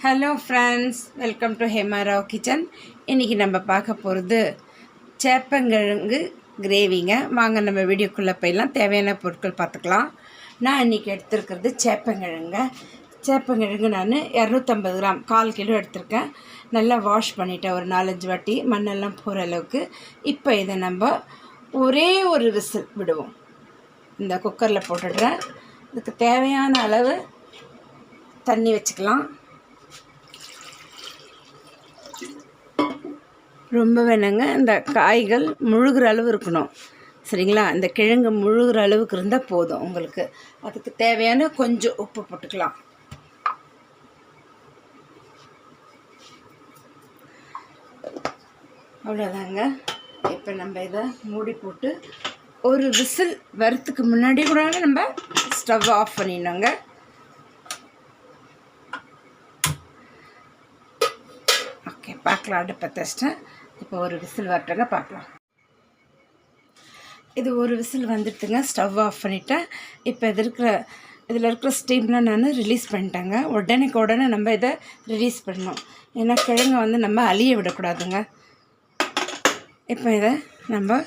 Hello friends welcome to Hemarao kitchen இன்றைக்கி நம்ம பார்க்க போகிறது சேப்பங்கிழங்கு கிரேவிங்க வாங்க நம்ம வீடியோக்குள்ளே போயெல்லாம் தேவையான பொருட்கள் பார்த்துக்கலாம். நான் இன்றைக்கி எடுத்துருக்கிறது சேப்பங்கிழங்க சேப்பங்கிழங்கு நான் இரநூத்தம்பது கிராம். கால் கிலோ எடுத்திருக்கேன். நல்லா வாஷ் பண்ணிட்டேன். ஒரு நாலஞ்சு வாட்டி. மண்ணெல்லாம் போகிற அளவுக்கு. இப்போ இதை நம்ம ஒரே ஒரு விசில் விடுவோம். இந்த குக்கரில் போட்டுடுறேன். இதுக்கு தேவையான அளவு தண்ணி வச்சுக்கலாம். ரொம்ப வேணுங்க. இந்த காய்கள் முழுகிற அளவு இருக்கணும். சரிங்களா? இந்த கிழங்கு முழுகிற அளவுக்கு இருந்தால் போதும் உங்களுக்கு. அதுக்கு தேவையான கொஞ்சம் உப்பு போட்டுக்கலாம். அவ்வளோதாங்க இப்போ நம்ம இதை மூடி போட்டு ஒரு விசில் வரத்துக்கு முன்னாடி கூட நம்ம ஸ்டவ் ஆஃப் பண்ணிடணுங்க. பார்க்கலாம். அடுப்பை தச்சிட்டேன் இப்போ ஒரு விசில் வரட்டுங்க பார்க்கலாம். இது ஒரு விசில் வந்துடுதுங்க ஸ்டவ் ஆஃப் பண்ணிட்டேன். இப்போ இது இருக்கிற இதில் இருக்கிற ஸ்டீம்லாம் நான் ரிலீஸ் பண்ணிட்டேங்க. உடனேக்கு உடனே நம்ம இதை ரிலீஸ் பண்ணணும். ஏன்னா கிழங்கை வந்து நம்ம அழிய விடக்கூடாதுங்க. இப்போ இதை நம்ம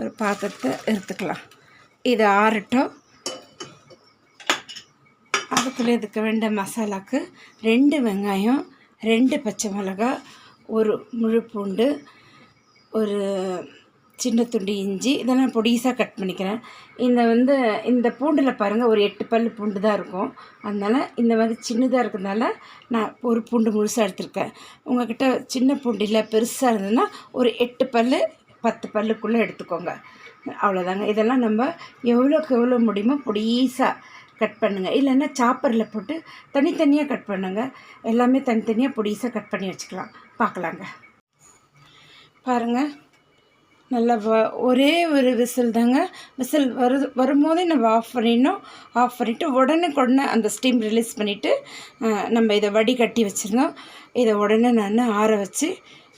ஒரு பாத்திரத்தை எடுத்துக்கலாம். இது ஆறட்டும். அதுக்குள்ளே இதுக்கு வேண்ட மசாலாக்கு ரெண்டு வெங்காயம் ரெண்டு பச்சை மிளகாய் ஒரு முழு பூண்டு ஒரு சின்ன துண்டு இஞ்சி இதெல்லாம் பொடிசாக கட் பண்ணிக்கிறேன். இந்த வந்து இந்த பூண்டில் பாருங்கள் ஒரு எட்டு பல் பூண்டு தான் இருக்கும். அதனால் இந்த மாதிரி சின்னதாக இருக்கிறதுனால நான் ஒரு பூண்டு முழுசாக எடுத்திருக்கேன். உங்கள்கிட்ட சின்ன பூண்டு இல்லை பெருசாக இருந்ததுன்னா ஒரு எட்டு பல் பத்து பல்லுக்குள்ளே எடுத்துக்கோங்க. அவ்வளோதாங்க இதெல்லாம் நம்ம எவ்வளோக்கு எவ்வளோ முடியுமோ பொடிசாக கட் பண்ணுங்கள் இல்லைன்னா சாப்பரில் போட்டு தனித்தனியாக கட் பண்ணுங்கள் எல்லாமே தனித்தனியாக பொடிசாக கட் பண்ணி வச்சுக்கலாம். பார்க்கலாங்க. பாருங்கள் நல்லா வ ஒரே ஒரு விசில் தாங்க. விசில் வரு வரும்போதே நம்ம ஆஃப் பண்ணிடணும். ஆஃப் பண்ணிவிட்டு உடனே உடனே அந்த ஸ்டீம் ரிலீஸ் பண்ணிவிட்டு நம்ம இதை வடிகட்டி வச்சுருந்தோம் இதை உடனே நான் ஆற வச்சு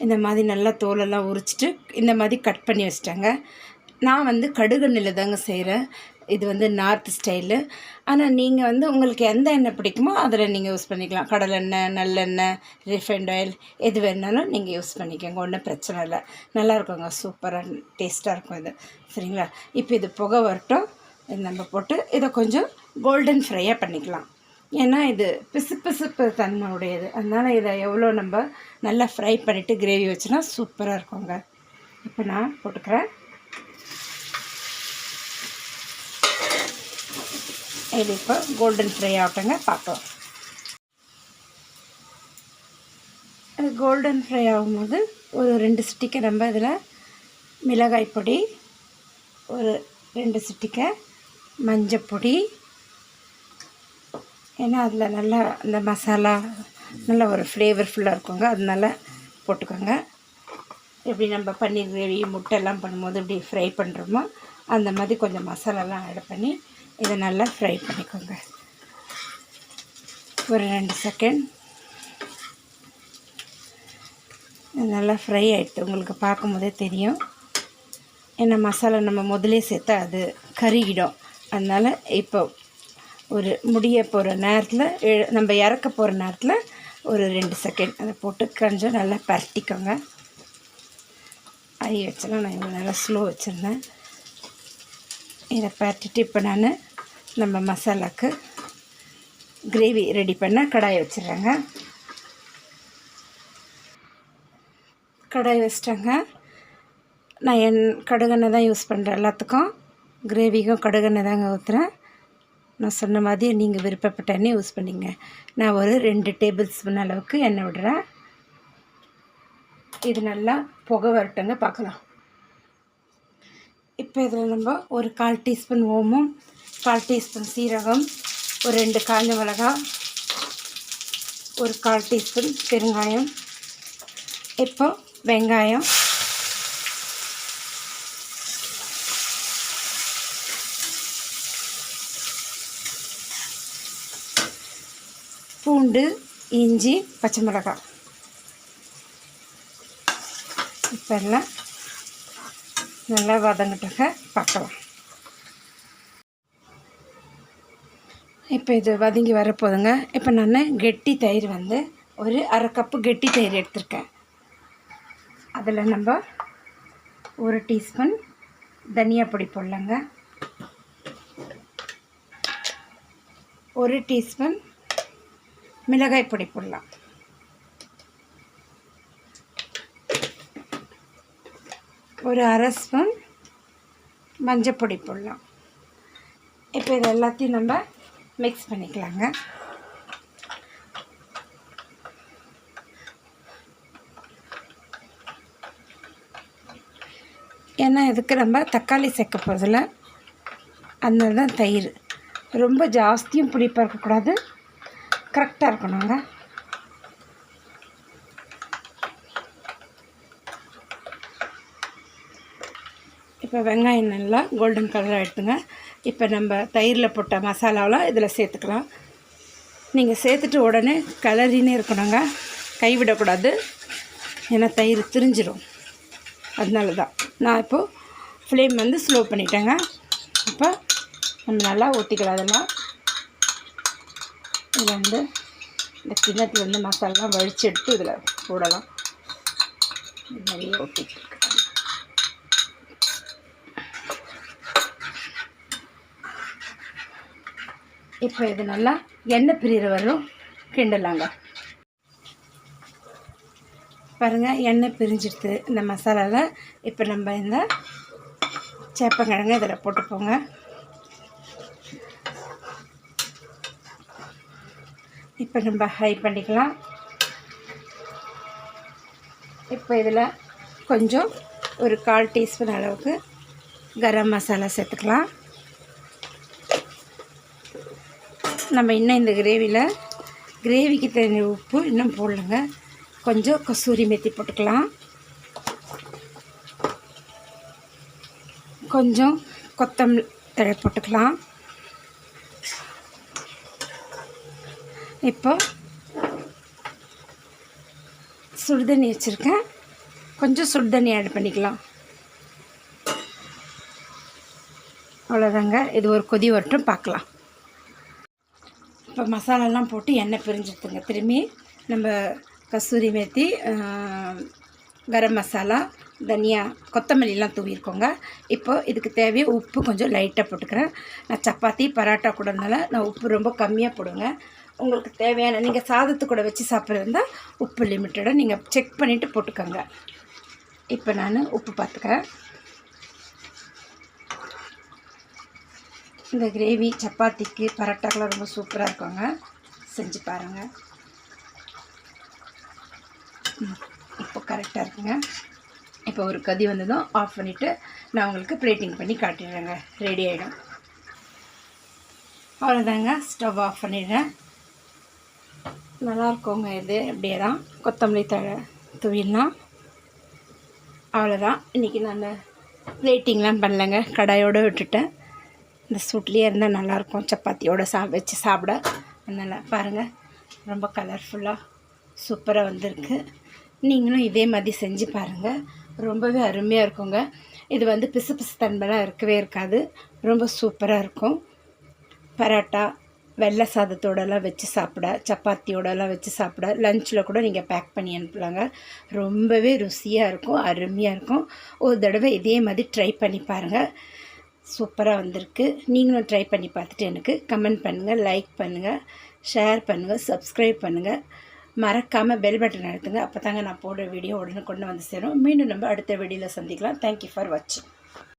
இந்த மாதிரி நல்லா தோலெல்லாம் உரிச்சிட்டு இந்த மாதிரி கட் பண்ணி வச்சிட்டேங்க. நான் வந்து கடுகெண்ணில் தாங்க செய்கிறேன் இது வந்து நார்த் ஸ்டைலு ஆனால் நீங்கள் வந்து உங்களுக்கு எந்த எண்ணெய் பிடிக்குமோ அதில் நீங்கள் யூஸ் பண்ணிக்கலாம். கடலெண்ணெய் நல்லெண்ணெய் ரிஃபைண்ட் ஆயில் எது வேணாலும் நீங்கள் யூஸ் பண்ணிக்கோங்க. ஒன்றும் பிரச்சனை இல்லை. நல்லா இருக்குங்க. சூப்பராக டேஸ்ட்டாக இருக்கும் இது. சரிங்களா? இப்போ இது புகை வரட்டும். இது நம்ம போட்டு இதை கொஞ்சம் கோல்டன் ஃப்ரையாக பண்ணிக்கலாம். ஏன்னா இது பிசு பிசுப்பு தன்மை உடையது அதனால் இதை எவ்வளோ நம்ம நல்லா ஃப்ரை பண்ணிவிட்டு கிரேவி வச்சுனா சூப்பராக இருக்குங்க. இப்போ நான் போட்டுக்கிறேன். இது இப்போ கோல்டன் ஃப்ரை ஆகட்டுங்க பார்க்கலாம் அது கோல்டன் ஃப்ரை ஆகும்போது ஒரு ரெண்டு சிட்டிக்கை நம்ம இதில் மிளகாய் பொடி ஒரு ரெண்டு சிட்டிக்கை மஞ்சப்பொடி ஏன்னா அதில் நல்லா அந்த மசாலா நல்ல ஒரு ஃப்ளேவர்ஃபுல்லாக இருக்குங்க. அதனால போட்டுக்கோங்க. எப்படி நம்ம பன்னீர் கிரேவி முட்டைலாம் பண்ணும்போது இப்படி ஃப்ரை பண்ணுறோமோ அந்த மாதிரி கொஞ்சம் மசாலாலாம் ஆட் பண்ணி இதை நல்லா ஃப்ரை பண்ணிக்கோங்க. ஒரு ரெண்டு செகண்ட் நல்லா ஃப்ரை ஆகிட்டு உங்களுக்கு பார்க்கும்போதே தெரியும். ஏன்னா மசாலா நம்ம முதலே சேர்த்தா அது கருகிடும். அதனால் இப்போ ஒரு முடிய போகிற நேரத்தில் நம்ம இறக்க போகிற நேரத்தில் ஒரு ரெண்டு செகண்ட் அதை போட்டு கொஞ்சம் நல்லா பரட்டிக்கோங்க. ஐ வச்சலாம் நான் இவ்வளோ நல்லா ஸ்லோ வச்சுருந்தேன். இதை பரட்டிட்டு இப்போ நான் நம்ம மசாலாக்கு கிரேவி ரெடி பண்ண கடாயை வச்சிடுறேங்க. கடாய் வச்சிட்டேங்க. நான் என் கடுகெண்ணெய் தான் யூஸ் பண்ணுறேன் எல்லாத்துக்கும். கிரேவிக்கும் கடுகெண்ணெய் தாங்க ஊற்றுறேன் நான் சொன்ன மாதிரி நீங்கள் விருப்பப்பட்ட எண்ணெய் யூஸ் பண்ணிங்க. நான் ஒரு ரெண்டு டேபிள் ஸ்பூன் அளவுக்கு எண்ணெய் விடுறேன். இது நல்லா புகை வரட்டுங்க பார்க்கலாம். இப்போ இதில் நம்ம ஒரு கால் டீஸ்பூன் ஓமும் கால் டீஸ்பூன் சீரகம் ஒரு ரெண்டு காஞ்ச மிளகா ஒரு கால் டீஸ்பூன் பெருங்காயம் இப்போ வெங்காயம். பூண்டு இஞ்சி பச்சை மிளகாய் இப்போ எல்லாம் நல்லா வதங்கட்டுங்க பார்க்கலாம். இப்போ இது வதங்கி வரப்போதுங்க. இப்போ நான் கெட்டி தயிர் வந்து ஒரு அரை கப்பு கெட்டி தயிர் எடுத்திருக்கேன். அதில் நம்ம ஒரு டீஸ்பூன் தனியா பொடி போடலாங்க. ஒரு டீஸ்பூன் மிளகாய் பொடி போடலாம். ஒரு அரை ஸ்பூன் மஞ்சப்பொடி போடலாம். இப்போ இது எல்லாத்தையும் நம்ம மிக்ஸ் பண்ணிக்கலாங்க. ஏன்னா இதுக்கு நம்ம தக்காளி சேர்க்க போகிறதில்ல அதனால தான் தயிர். ரொம்ப ஜாஸ்தியும் புளிப்பாக இருக்கக்கூடாது. கரெக்டாக இருக்கணுங்க. இப்போ வெங்காயம் நல்லா கோல்டன் கலராக ஆகிடுதுங்க இப்போ நம்ம தயிரில் போட்ட மசாலாவெலாம் இதில் சேர்த்துக்கலாம். நீங்கள் சேர்த்துட்டு உடனே கலரினே இருக்கணுங்க. கைவிடக்கூடாது. ஏன்னா தயிர் திரிஞ்சிடும் அதனால தான். நான் இப்போது ஃப்ளேம் வந்து ஸ்லோ பண்ணிட்டேங்க. இப்போ நம்ம நல்லா ஊற்றிக்கலாம் அதெல்லாம். இதில் வந்து இந்த கிண்ணத்தில் வந்து மசாலாலாம் வழித்து எடுத்து இதில் போடலாம். நிறைய ஊற்றிட்டுருக்கு இப்போ இது நல்லா எண்ணெய் பிரிகிற வரும் கிண்டலாங்க. பாருங்கள் எண்ணெய் பிரிஞ்சிடுது. இந்த மசாலாவில் இப்போ நம்ம இந்த சேப்பங்கிழங்கு இதில் போட்டுப்போங்க. இப்போ நம்ம ஹை பண்ணிக்கலாம். இப்போ இதில் கொஞ்சம் ஒரு கால் டீஸ்பூன் அளவுக்கு கரம் மசாலா சேர்த்துக்கலாம். நம்ம இன்னும் இந்த கிரேவியில் கிரேவிக்கு தேவையான உப்பு இன்னும் போடலங்க. கொஞ்சம் கசூரி மெத்தி போட்டுக்கலாம். கொஞ்சம் கொத்தமல்லி தழை போட்டுக்கலாம். இப்போ சுடுதண்ணி வச்சுருக்கேன். கொஞ்சம் சுடுதண்ணி ஆட் பண்ணிக்கலாம். அவ்வளோதாங்க இது ஒரு கொதி வரட்டும் பார்க்கலாம். இப்போ மசாலாலாம் போட்டு எண்ணெய் பிரிஞ்சிடுத்துங்க திரும்பி நம்ம கஸ்தூரி மேத்தி கரம் மசாலா தனியா கொத்தமல்லிலாம் தூவிருக்கோங்க இப்போ இதுக்கு தேவைய உப்பு கொஞ்சம் லைட்டாக போட்டுக்கிறேன். நான் சப்பாத்தி பரோட்டா கூட நான் உப்பு ரொம்ப கம்மியாக போடுவேங்க. உங்களுக்கு தேவையான நீங்கள் சாதத்து கூட வச்சு சாப்பிட்றதா உப்பு லிமிட்டடாக நீங்கள் செக் பண்ணிவிட்டு போட்டுக்கோங்க. இப்போ நான் உப்பு பார்த்துக்கிறேன். இந்த கிரேவி சப்பாத்திக்கு பரோட்டாக்கெலாம் ரொம்ப சூப்பராக இருக்குங்க. செஞ்சு பாருங்கள் இப்போ கரெக்டாக இருக்குங்க. இப்போ ஒரு கதி வந்ததும் ஆஃப் பண்ணிவிட்டு நான் உங்களுக்கு பிளேட்டிங் பண்ணி காட்டிடுறேங்க. ரெடி ஆகிடும் அவ்வளோதாங்க ஸ்டவ் ஆஃப் பண்ணிடுறேன் நல்லா இருக்குங்க இது. அப்படியே தான் கொத்தமல்லி தழை துவிலாம் அவ்வளோதான் இன்றைக்கி நான் பிளேட்டிங்லாம் பண்ணலைங்க. கடாயோடு விட்டுட்டேன். இந்த சூட்லேயே இருந்தால் நல்லாயிருக்கும். சப்பாத்தியோடு சா வச்சு சாப்பிட. அதனால் பாருங்கள் ரொம்ப கலர்ஃபுல்லாக சூப்பராக வந்திருக்கு. நீங்களும் இதே மாதிரி செஞ்சு பாருங்கள் ரொம்பவே அருமையாக இருக்குங்க. இது வந்து பிசு பிசு தன்மைலாம் இருக்கவே இருக்காது. ரொம்ப சூப்பராக இருக்கும். பரோட்டா வெள்ளை சாதத்தோடலாம் வச்சு சாப்பிட சப்பாத்தியோடலாம் வச்சு சாப்பிட லஞ்சில் கூட நீங்கள் பேக் பண்ணி அனுப்பலாங்க. ரொம்பவே ருசியாக இருக்கும் அருமையாக இருக்கும். ஒரு தடவை இதே மாதிரி ட்ரை பண்ணி பாருங்கள் சூப்பராக வந்திருக்கு. நீங்களும் ட்ரை பண்ணி பார்த்துட்டு எனக்கு கமெண்ட் பண்ணுங்கள் லைக் பண்ணுங்கள் ஷேர் பண்ணுங்கள் சப்ஸ்கிரைப் பண்ணுங்கள் மறக்காமல் பெல் பட்டன் அழுத்துங்க. அப்போ தாங்க நான் போடுற வீடியோ உடனே கொண்டு வந்து சேரும். மீண்டும் நம்ம அடுத்த வீடியோவில் சந்திக்கலாம். தேங்க்யூ ஃபார் வாட்சிங்